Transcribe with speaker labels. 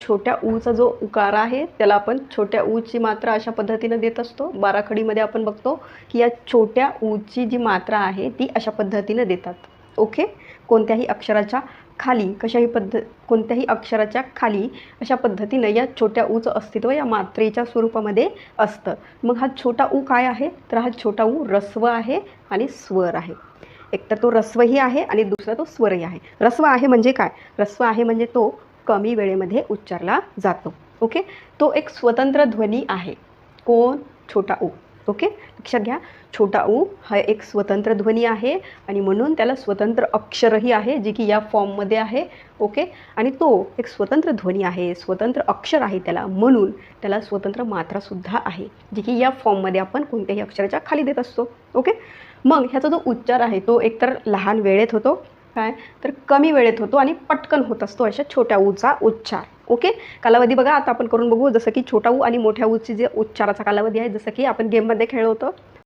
Speaker 1: छोट्या ऊचा जो उकार आहे त्याला आपण छोट्या ऊची मात्रा अशा पद्धतीनं देत असतो. बाराखडीमध्ये आपण बघतो की या छोट्या ऊची जी मात्रा आहे ती अशा पद्धतीनं देतात. ओके? कोणत्याही अक्षराच्या खाली कशाही पद्ध कोणत्याही अक्षराच्या खाली अशा पद्धतीनं या छोट्या ऊचं अस्तित्व या मात्रेच्या स्वरूपामध्ये असतं. मग हा छोटा ऊ काय आहे? तर हा छोटा ऊ रस्व आहे आणि स्वर आहे. एक तर तो रस्वही आहे आणि दुसरा तो स्वरही आहे. रस्व आहे म्हणजे काय? रस्व आहे म्हणजे तो कमी वेळेमध्ये उच्चारला जातो. ओके? तो एक स्वतंत्र ध्वनी आहे. कोण? छोटा ऊ ओके? लक्षात घ्या. छोटा ऊ हा एक स्वतंत्र ध्वनी आहे आणि म्हणून त्याला स्वतंत्र अक्षरही आहे जे की या फॉर्ममध्ये आहे. ओके? आणि तो एक स्वतंत्र ध्वनी आहे स्वतंत्र अक्षर आहे त्याला. म्हणून त्याला स्वतंत्र मात्रासुद्धा आहे जी की या फॉर्ममध्ये आपण कोणत्याही अक्षराच्या खाली देत असतो. ओके? मग ह्याचा जो उच्चार आहे तो एकतर लहान वेळेत होतो काय? तर कमी वेळेत होतो आणि पटकन होत असतो अशा छोट्या ऊचा उच्चार. ओके कालावधी बघा आता आपण करून बघू जसं की छोटा ऊ आणि मोठ्या ऊची जे उच्चाराचा कालावधी आहे जसं की आपण गेममध्ये खेळलो होतो.